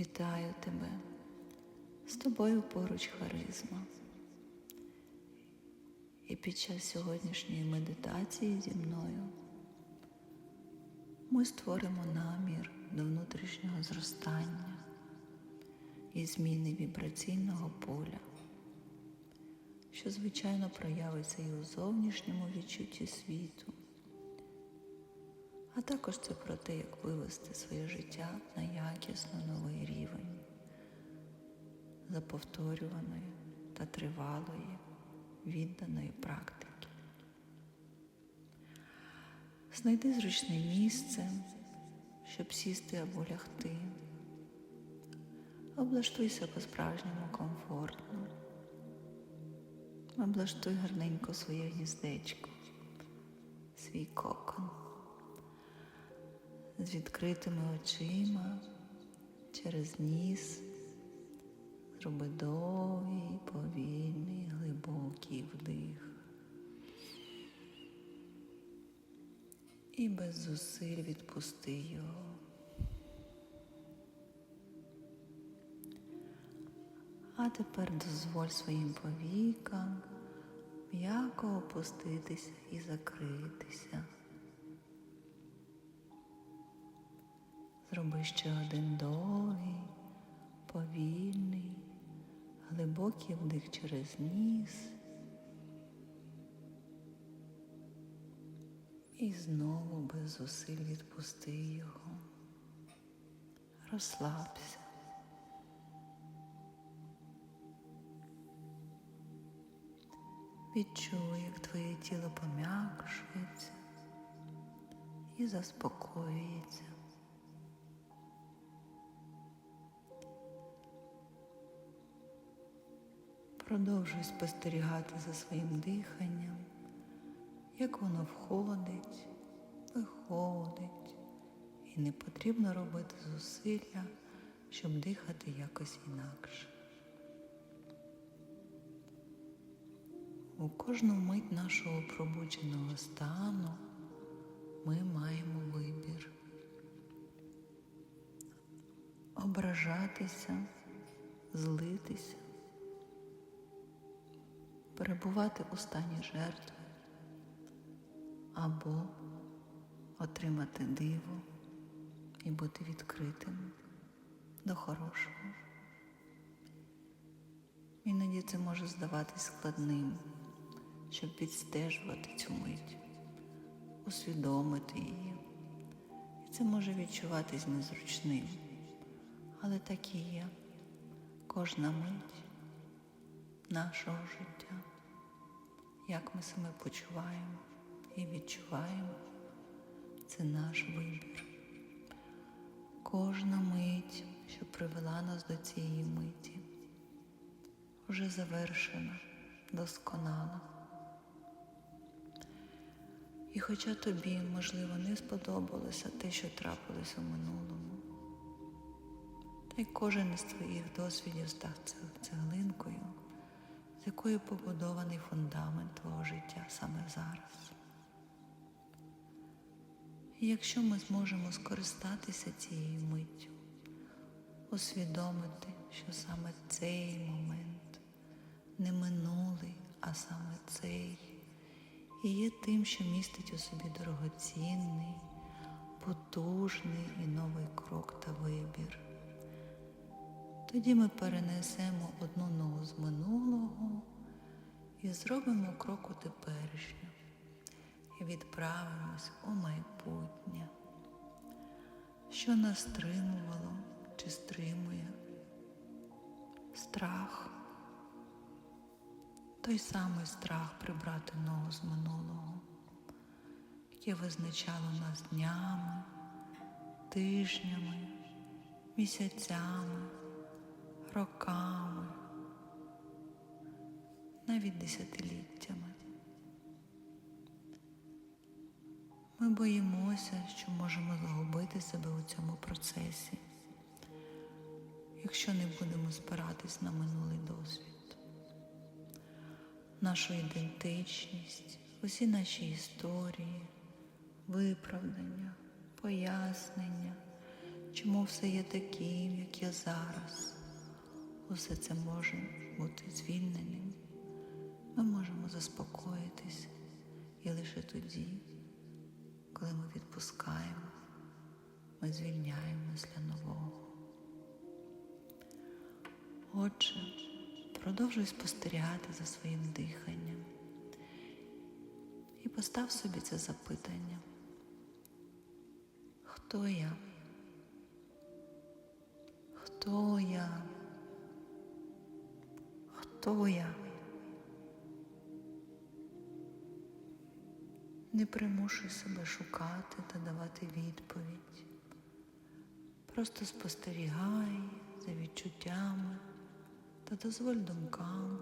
Вітаю тебе. З тобою поруч харизма. І під час сьогоднішньої медитації зі мною ми створимо намір до внутрішнього зростання і зміни вібраційного поля, що, звичайно, проявиться і у зовнішньому відчутті світу. А також це про те, як вивести своє життя на якісно новий рівень за повторюваної та тривалої відданої практики. Знайди зручне місце, щоб сісти або лягти. Облаштуйся по-справжньому комфортно. Облаштуй гарненько своє гніздечко, свій кокон з відкритими очима через ніс. Зроби довгий, повільний, глибокий вдих. І без зусиль відпусти його. А тепер дозволь своїм повікам м'яко опуститися і закритися. Зроби ще один довгий, повільний, глибокий вдих через ніс. І знову без зусиль відпусти його. Розслабся. Відчуй, як твоє тіло пом'якшується і заспокоюється. Продовжуй спостерігати за своїм диханням, як воно входить, виходить, і не потрібно робити зусилля, щоб дихати якось інакше. У кожну мить нашого пробудженого стану ми маємо вибір. Ображатися, злитися перебувати у стані жертви або отримати диво і бути відкритим до хорошого. Іноді це може здаватись складним, щоб відстежувати цю мить, усвідомити її. І це може відчуватись незручним, але так і є кожна мить нашого життя, як ми себе почуваємо і відчуваємо, це наш вибір. Кожна мить, що привела нас до цієї миті, вже завершена, досконала. І хоча тобі, можливо, не сподобалося те, що трапилось у минулому, та й кожен із твоїх досвідів став цеглинкою з якою побудований фундамент твого життя саме зараз. І якщо ми зможемо скористатися цією миттю, усвідомити, що саме цей момент не минулий, а саме цей, і є тим, що містить у собі дорогоцінний, потужний і новий крок та вибір. Тоді ми перенесемо одну ногу з минулого і зробимо крок у теперішню. І відправимось у майбутнє, що нас стримувало чи стримує? Страх, той самий страх прибрати ногу з минулого, яке визначало нас днями, тижнями, місяцями роками, навіть десятиліттями. Ми боїмося, що можемо загубити себе у цьому процесі, якщо не будемо спиратись на минулий досвід, нашу ідентичність, усі наші історії, виправдання, пояснення чому все є таким, як я зараз. Усе це може бути звільненим. Ми можемо заспокоїтись і лише тоді, коли ми відпускаємо, ми звільняємось для нового. Отже, продовжуй спостерігати за своїм диханням і постав собі це запитання. Хто я? Хто я? Хто я? Не примушуй себе шукати та давати відповідь. Просто спостерігай за відчуттями та дозволь думкам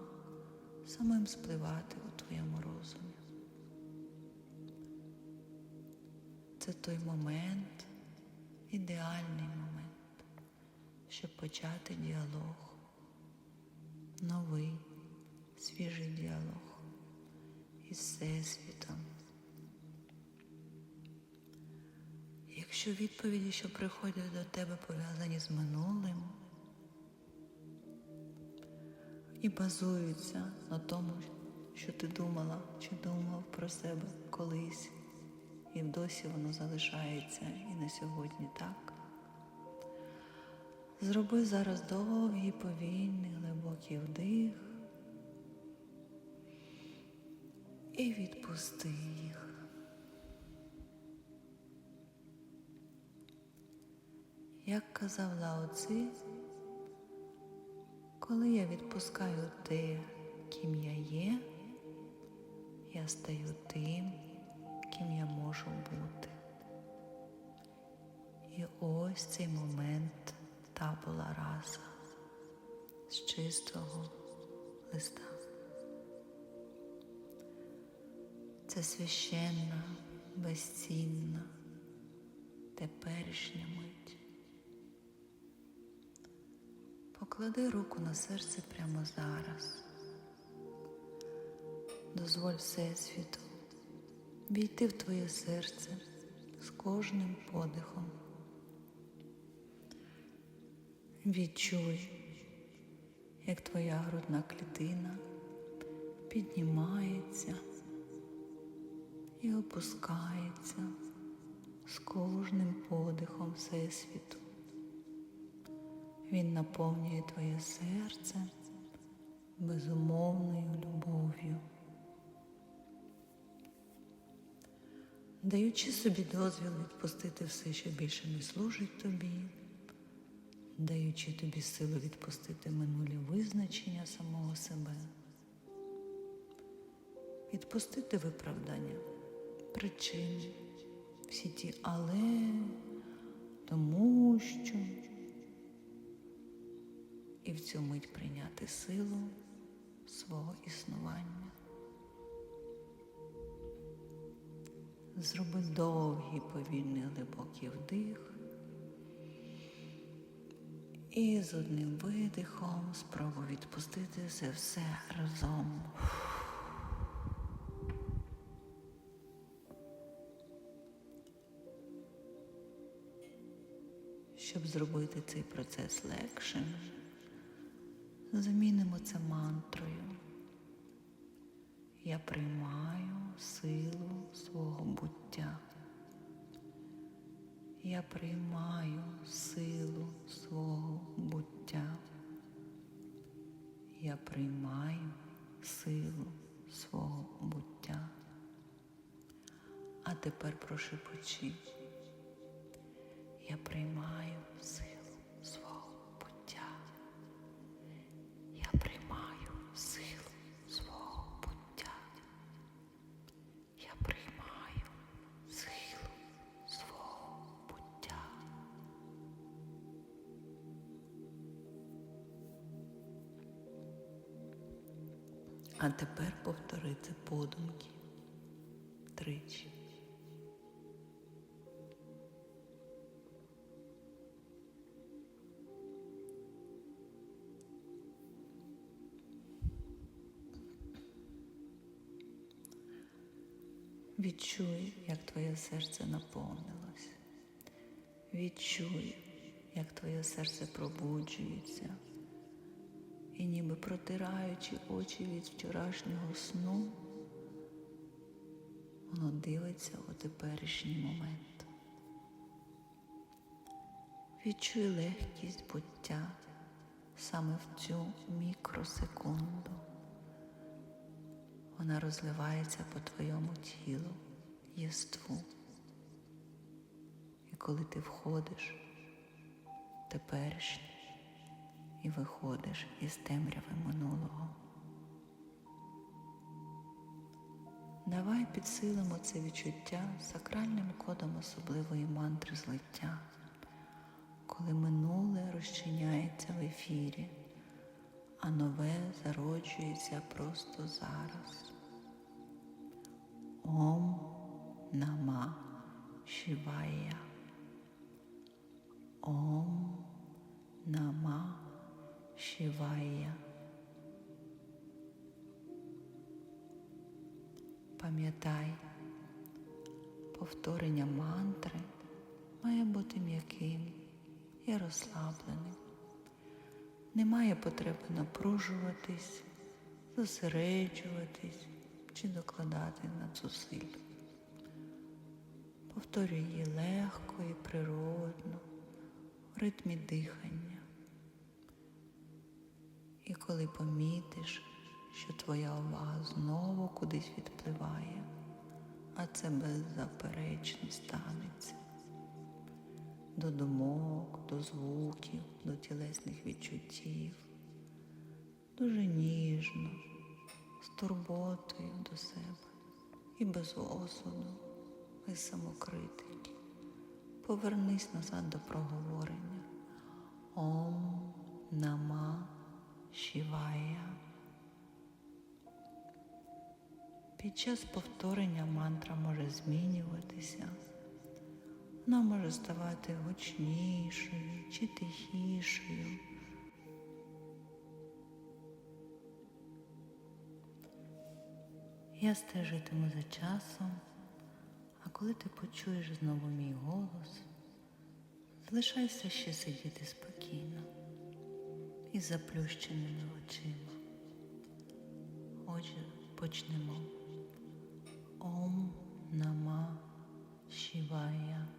самим спливати у твоєму розумі. Це той момент, ідеальний момент, щоб почати діалог, новий, свіжий діалог із Всесвітом. Якщо відповіді, що приходять до тебе, пов'язані з минулим і базуються на тому, що ти думала чи думав про себе колись, і досі воно залишається і на сьогодні так. Зроби зараз довгий, повільний, глибокий вдих і відпусти їх. Як казав Лао Цзи, коли я відпускаю те, ким я є, я стаю тим, ким я можу бути. І ось цей момент та була раса з чистого листа. Це священна, безцінна, теперішня мить. Поклади руку на серце прямо зараз. Дозволь Всесвіту війти в твоє серце з кожним подихом. Відчуй, як твоя грудна клітина піднімається і опускається з кожним подихом Всесвіту. Він наповнює твоє серце безумовною любов'ю. Даючи собі дозвіл відпустити все, що більше не служить тобі, даючи тобі силу відпустити минулі визначення самого себе, відпустити виправдання, причини, всі ті але, тому що і в цю мить прийняти силу свого існування. Зроби довгий, повільний, глибокий вдих. І з одним видихом спробуй відпустити це все разом. Щоб зробити цей процес легшим, замінимо це мантрою. Я приймаю силу свого Я приймаю силу свого буття. Я приймаю силу свого буття. А тепер прошепочи. Я приймаю Відчуй, як твоє серце наповнилось. Відчуй, як твоє серце пробуджується, і ніби протираючи очі від вчорашнього сну, воно дивиться у теперішній момент. Відчуй легкість буття саме в цю мікросекунду. Вона розливається по твоєму тілу, єству. І коли ти входиш теперішнє і виходиш із темряви минулого. Давай підсилимо це відчуття сакральним кодом особливої мантри злиття, коли минуле розчиняється в ефірі, а нове зароджується просто зараз. Ом Нама Шивая. Ом Нама Шивая. Пам'ятай, повторення мантри має бути м'яким і розслабленим. Немає потреби напружуватись, зосереджуватись чи докладати надзусиль. Повторюй її легко і природно, в ритмі дихання. І коли помітиш, що твоя увага знову кудись відпливає, а це беззаперечно станеться. До думок, до звуків, до тілесних відчуттів, дуже ніжно, з турботою до себе і без осуду, без самокритики. Повернись назад до проговорення. Ом Нама Шівая. Під час повторення мантра може змінюватися. Вона може ставати гучнішою чи тихішою. Я стежитиму за часом, а коли ти почуєш знову мій голос, залишайся ще сидіти спокійно із заплющеними очима. Отже, почнемо. Ом Нама Шівая.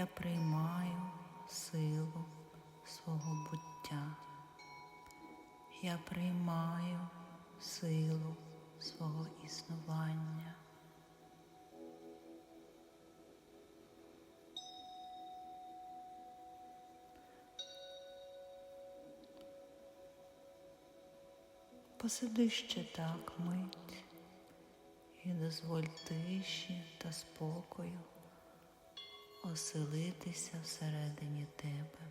Я приймаю силу свого буття. Я приймаю силу свого існування. Посиди ще так мить і дозволь тиші та спокою оселитися всередині тебе.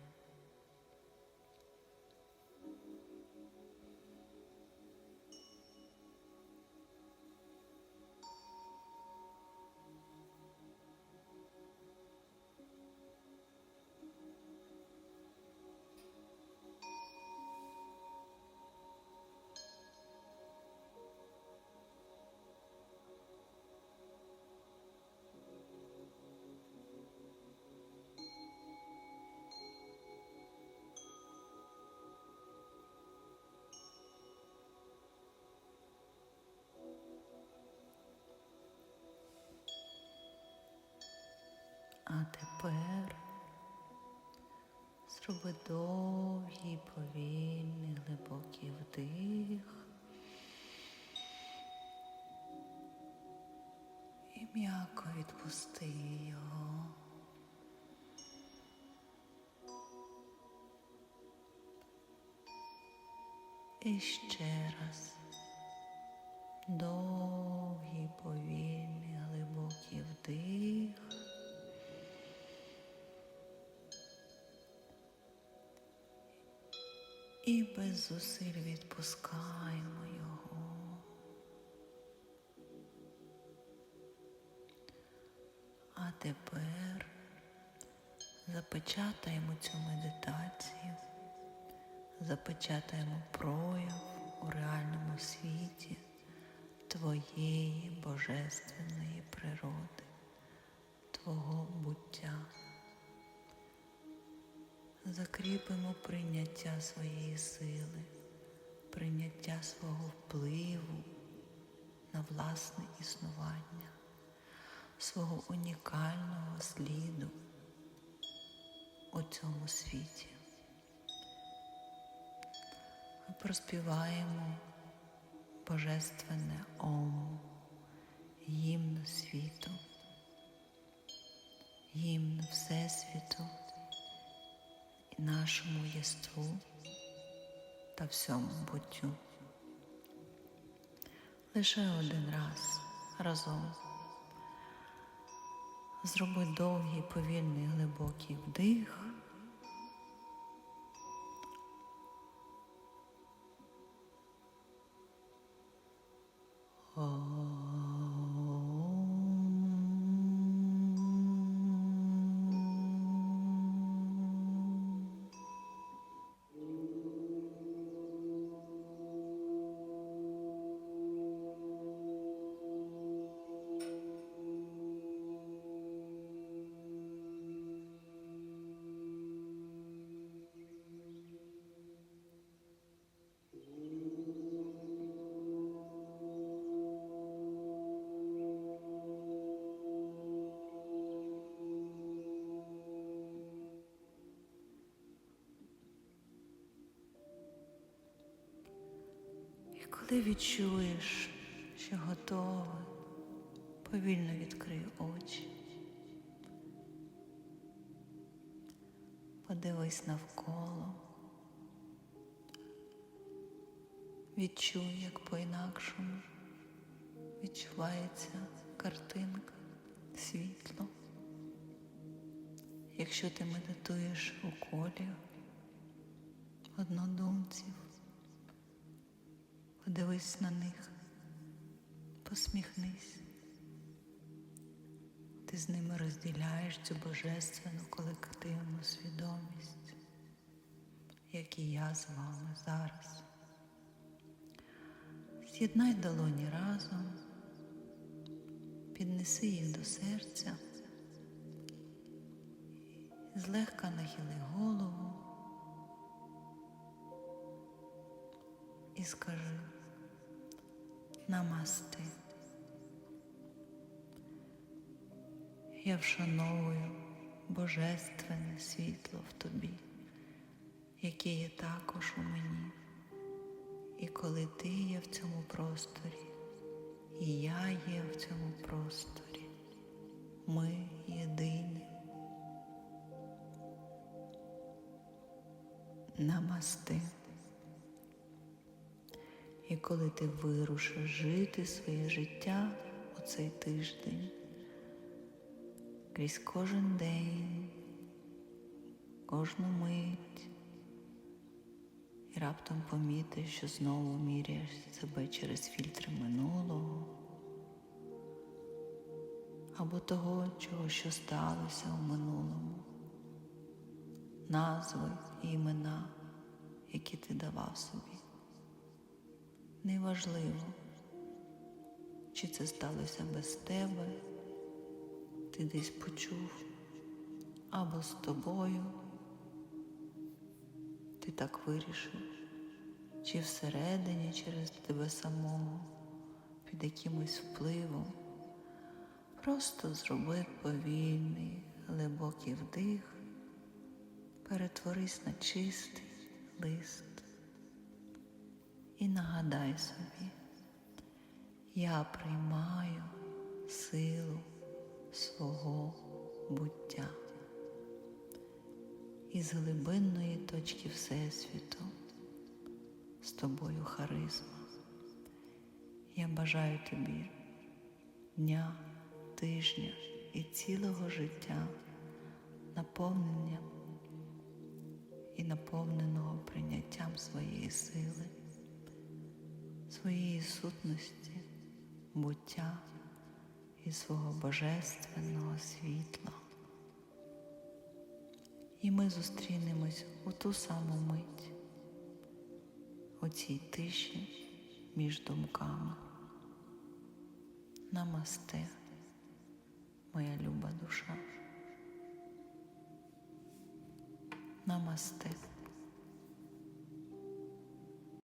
А тепер зроби довгий, повільний, глибокий вдих і м'яко відпусти його. І ще раз І без зусиль відпускаємо його. А тепер запечатаємо цю медитацію, запечатаємо прояв у реальному світі твоєї божественної природи, твого буття закріпимо прийняття своєї сили, прийняття свого впливу на власне існування, свого унікального сліду у цьому світі. Ми проспіваємо божественне Ом, гімн світу, гімн Всесвіту нашому єству та всьому буттю. Лише один раз разом зроби довгий, повільний, глибокий вдих. Коли відчуєш, що готовий, повільно відкрий очі. Подивись навколо. Відчуй, як по-інакшому відчувається картинка, світло. Якщо ти медитуєш у колі однодумців, подивись на них, посміхнись. Ти з ними розділяєш цю божественну колективну свідомість, як і я з вами зараз. З'єднай долоні разом, піднеси їх до серця, злегка нахили голову і скажи намасти. Я вшановую божественне світло в тобі, яке є також у мені. І коли ти є в цьому просторі, і я є в цьому просторі, ми єдині. Намасти. І коли ти вирушиш жити своє життя у цей тиждень, крізь кожен день, кожну мить, і раптом помітиш, що знову міряєш себе через фільтри минулого або того, чого що сталося у минулому, назви і імена, які ти давав собі. Неважливо, чи це сталося без тебе, ти десь почув, або з тобою, ти так вирішив, чи всередині через тебе самого, під якимось впливом. Просто зроби повільний, глибокий вдих, перетворись на чистий лист і нагадай собі, я приймаю силу свого буття. Із глибинної точки Всесвіту з тобою харизма. Я бажаю тобі дня, тижня і цілого життя наповнення і наповненого прийняттям своєї сили своєї сутності, буття і свого божественного світла. І ми зустрінемось у ту саму мить, у цій тиші між думками. Намасте, моя люба душа. Намасте.